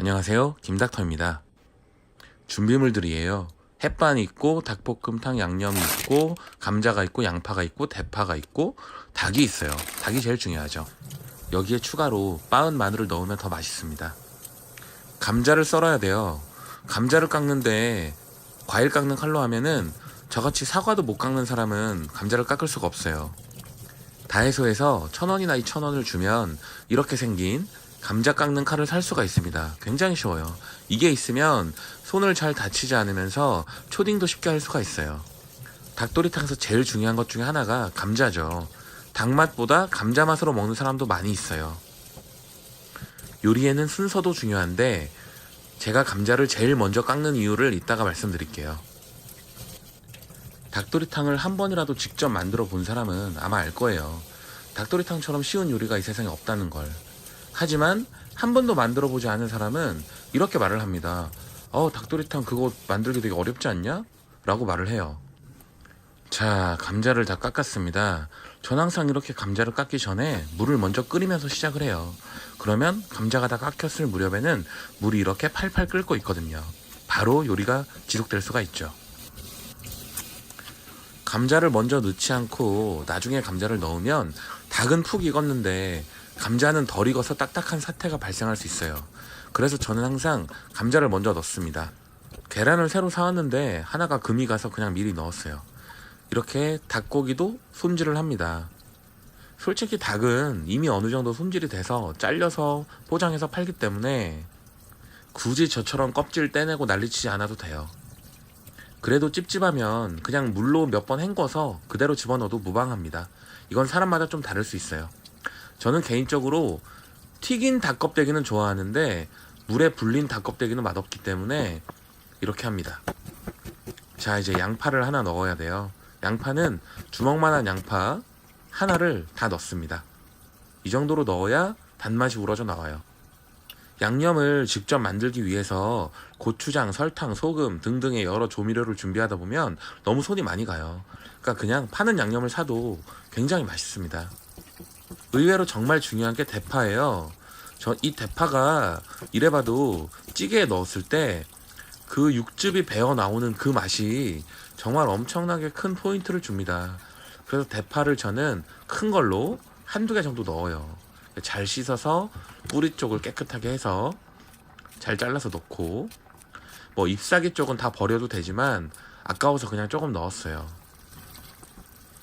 안녕하세요. 김닥터입니다. 준비물들이에요. 햇반 있고 닭볶음탕 양념이 있고 감자가 있고 양파가 있고 대파가 있고 닭이 있어요. 닭이 제일 중요하죠. 여기에 추가로 빻은 마늘을 넣으면 더 맛있습니다. 감자를 썰어야 돼요. 감자를 깎는데 과일 깎는 칼로 하면은 저같이 사과도 못 깎는 사람은 감자를 깎을 수가 없어요. 다해소에서 천 원이나 이천 원을 주면 이렇게 생긴 감자 깎는 칼을 살 수가 있습니다. 굉장히 쉬워요. 이게 있으면 손을 잘 다치지 않으면서 초딩도 쉽게 할 수가 있어요. 닭도리탕에서 제일 중요한 것 중에 하나가 감자죠. 닭맛보다 감자 맛으로 먹는 사람도 많이 있어요. 요리에는 순서도 중요한데 제가 감자를 제일 먼저 깎는 이유를 이따가 말씀드릴게요. 닭도리탕을 한 번이라도 직접 만들어 본 사람은 아마 알 거예요. 닭도리탕처럼 쉬운 요리가 이 세상에 없다는 걸. 하지만 한 번도 만들어 보지 않은 사람은 이렇게 말을 합니다. 어, 닭도리탕 그거 만들기 되게 어렵지 않냐? 라고 말을 해요. 자, 감자를 다 깎았습니다. 전 항상 이렇게 감자를 깎기 전에 물을 먼저 끓이면서 시작을 해요. 그러면 감자가 다 깎였을 무렵에는 물이 이렇게 팔팔 끓고 있거든요. 바로 요리가 지속될 수가 있죠. 감자를 먼저 넣지 않고 나중에 감자를 넣으면 닭은 푹 익었는데 감자는 덜 익어서 딱딱한 사태가 발생할 수 있어요. 그래서 저는 항상 감자를 먼저 넣습니다. 계란을 새로 사왔는데 하나가 금이 가서 그냥 미리 넣었어요. 이렇게 닭고기도 손질을 합니다. 솔직히 닭은 이미 어느 정도 손질이 돼서 잘려서 포장해서 팔기 때문에 굳이 저처럼 껍질 떼내고 난리치지 않아도 돼요. 그래도 찝찝하면 그냥 물로 몇 번 헹궈서 그대로 집어넣어도 무방합니다. 이건 사람마다 좀 다를 수 있어요. 저는 개인적으로 튀긴 닭 껍데기는 좋아하는데 물에 불린 닭 껍데기는 맛없기 때문에 이렇게 합니다. 자, 이제 양파를 하나 넣어야 돼요. 양파는 주먹만한 양파 하나를 다 넣습니다. 이 정도로 넣어야 단맛이 우러져 나와요. 양념을 직접 만들기 위해서 고추장, 설탕, 소금 등등의 여러 조미료를 준비하다 보면 너무 손이 많이 가요. 그러니까 그냥 파는 양념을 사도 굉장히 맛있습니다. 의외로 정말 중요한 게 대파예요. 저 이 대파가 이래봐도 찌개에 넣었을 때 그 육즙이 배어 나오는 그 맛이 정말 엄청나게 큰 포인트를 줍니다. 그래서 대파를 저는 큰 걸로 한두 개 정도 넣어요. 잘 씻어서 뿌리 쪽을 깨끗하게 해서 잘 잘라서 넣고 뭐 잎사귀 쪽은 다 버려도 되지만 아까워서 그냥 조금 넣었어요.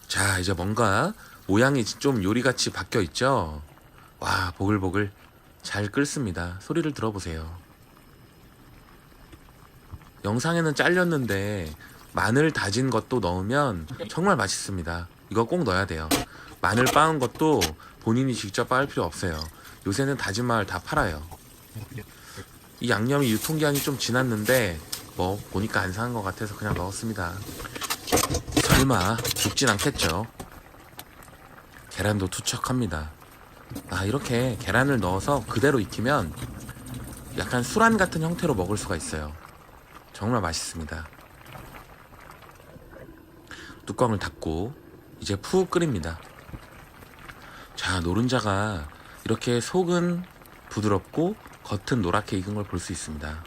자, 이제 뭔가 모양이 좀 요리같이 바뀌어 있죠? 와, 보글보글 잘 끓습니다. 소리를 들어보세요. 영상에는 잘렸는데 마늘 다진 것도 넣으면 정말 맛있습니다. 이거 꼭 넣어야 돼요. 마늘 빻은 것도 본인이 직접 빻을 필요 없어요. 요새는 다진 마늘 다 팔아요. 이 양념이 유통기한이 좀 지났는데 뭐 보니까 안 상한 것 같아서 그냥 넣었습니다. 설마 죽진 않겠죠? 계란도 투척합니다. 아 이렇게 계란을 넣어서 그대로 익히면 약간 술안 같은 형태로 먹을 수가 있어요. 정말 맛있습니다. 뚜껑을 닫고 이제 푹 끓입니다. 자, 노른자가 이렇게 속은 부드럽고 겉은 노랗게 익은 걸 볼 수 있습니다.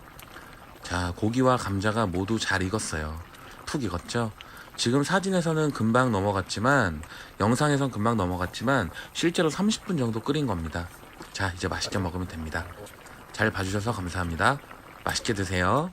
자, 고기와 감자가 모두 잘 익었어요. 푹 익었죠? 지금 사진에서는 금방 넘어갔지만, 영상에선 금방 넘어갔지만, 실제로 30분 정도 끓인 겁니다. 자, 이제 맛있게 먹으면 됩니다. 잘 봐주셔서 감사합니다. 맛있게 드세요.